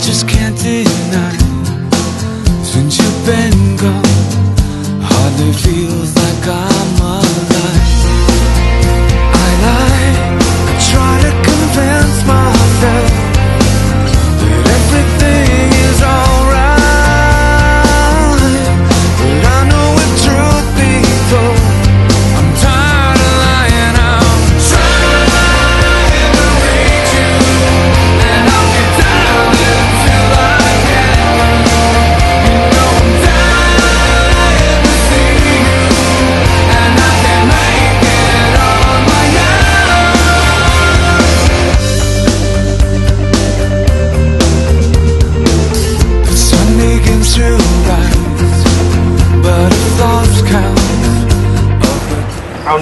just can't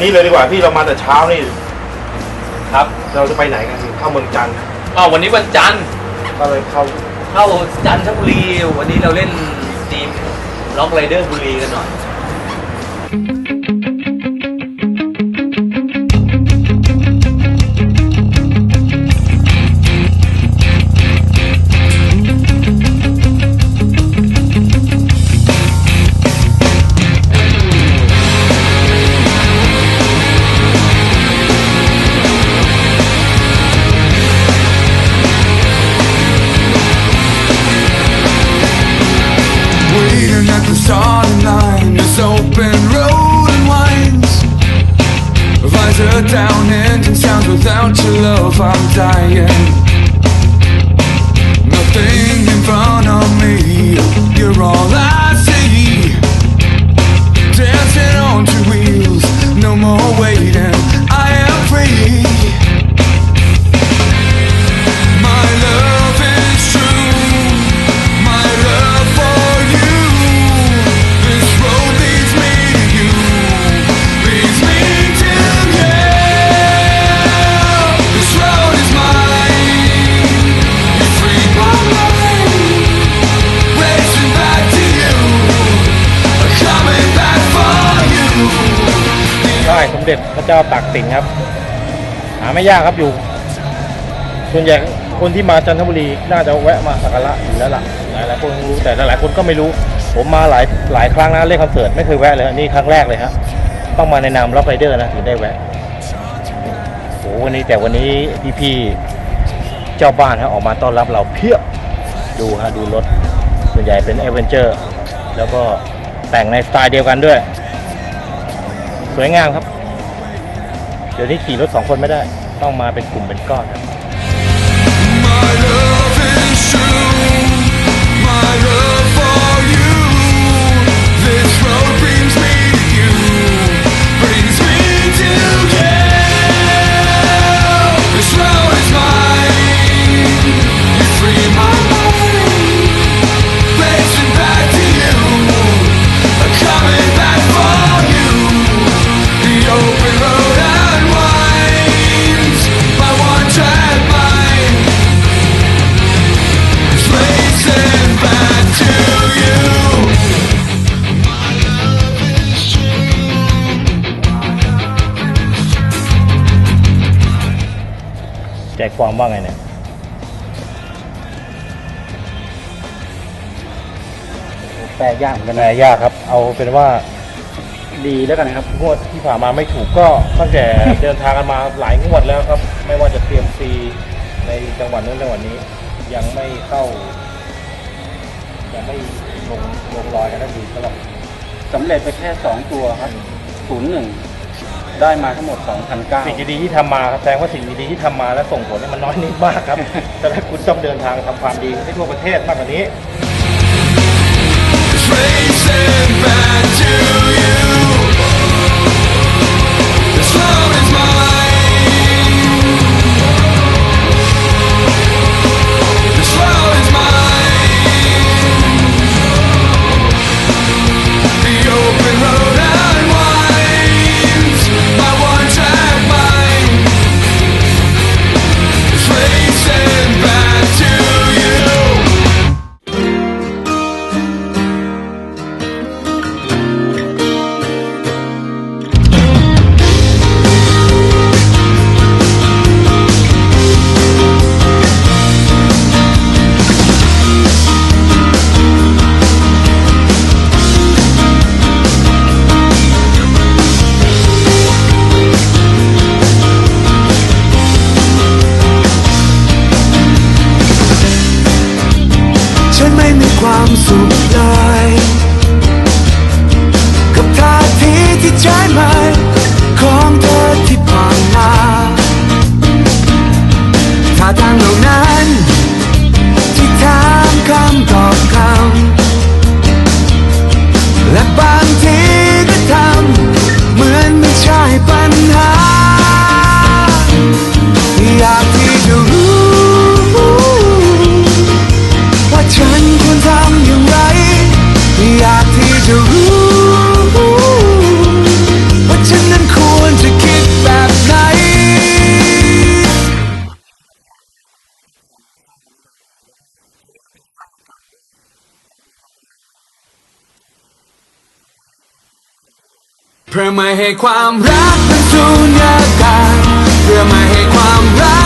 นี้เลยดีกว่าพี่เรามาแต่เช้านี่ครับเราจะไปไหนกันเข้าเมืองจันทร์อ้าววันนี้วันจันทร์ก็เลยเข้าเข้าจันทบุรี วันนี้เราเล่นทีมล็อกไรเดอร์บุรีกันหน่อย Down, engine sounds without your love, I'm dying. Nothing in front of me, you're all I see. Dancing on two wheels, no more waiting, I am free. เด็จพระเจ้าตากสินครับ หาไม่ยากครับอยู่ ส่วนใหญ่คนที่มาจันทบุรีน่าจะแวะมาสักการะอยู่แล้วล่ะหลายหลายคนรู้แต่หลายคนก็ไม่รู้ ผมมาหลายหลายครั้งนะเล่นคอนเสิร์ตไม่เคยแวะเลยนี่ครั้งแรกเลยครับต้องมาในนามล็อกไรเดอร์นะถึงได้แวะโอ้วันนี้แต่วันนี้พี่ๆเจ้าบ้านฮะออกมาต้อนรับเราเพียบดูฮะดูรถส่วนใหญ่เป็นเอเวนเจอร์แล้วก็แต่งในสไตล์เดียวกันด้วย สวยงามครับ เดี๋ยวนี้ขี่รถสองคนไม่ได้ ต้องมาเป็นกลุ่มเป็นก้อนครับ My love is true. My love ความว่าไงเนี่ยแปลยากเหมือนกันแปลยากครับ เอาเป็นว่าดีแล้วกันนะครับ งวดที่ผ่านมาไม่ถูกก็ตั้งแต่ เดินทางกันมาหลายงวดแล้วครับ ไม่ว่าจะเตรียมซีในจังหวัดนู้นจังหวัดนี้ ยังไม่เข้ายังไม่ลงลงรอยกันทันทีสำหรับสำเร็จไปแค่สองตัวครับศูนย์หนึ่ง ได้มาทั้งหมด2 0 0 สิ่งดีๆที่ทำมาครับแสดงว่าสิ่งดีๆที่ทำมาและส่งผลเนี่ยมันน้อยนิดมากครับ แต่ถ้าคุณต้องเดินทางทำความดีให้ทั่วประเทศมากกว่านี้ It's racing back to you. มีค เพื่อไม่ให้ความรักเป็นสุญญากาศเพื่อไม่ให้ความรัก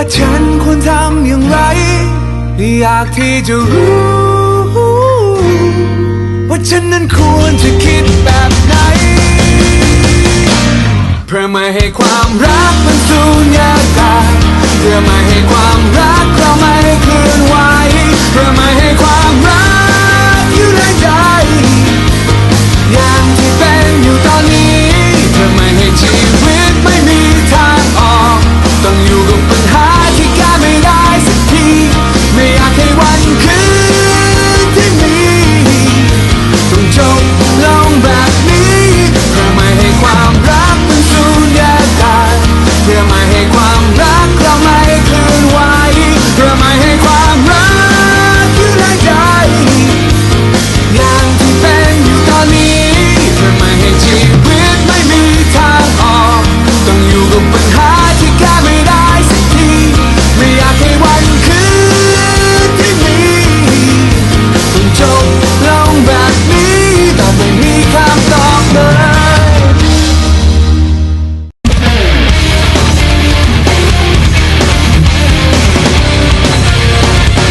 ว่าฉันควรทำอย่างไร อยากที่จะรู้ ว่าฉันนั้นควรจะคิดแบบไหน เพื่อไม่ให้ความรักมันสูญยากาศเพื่อไม่ให้ความรักเราไม่เคลื่อนไหวเพื่อไม่ให้ความ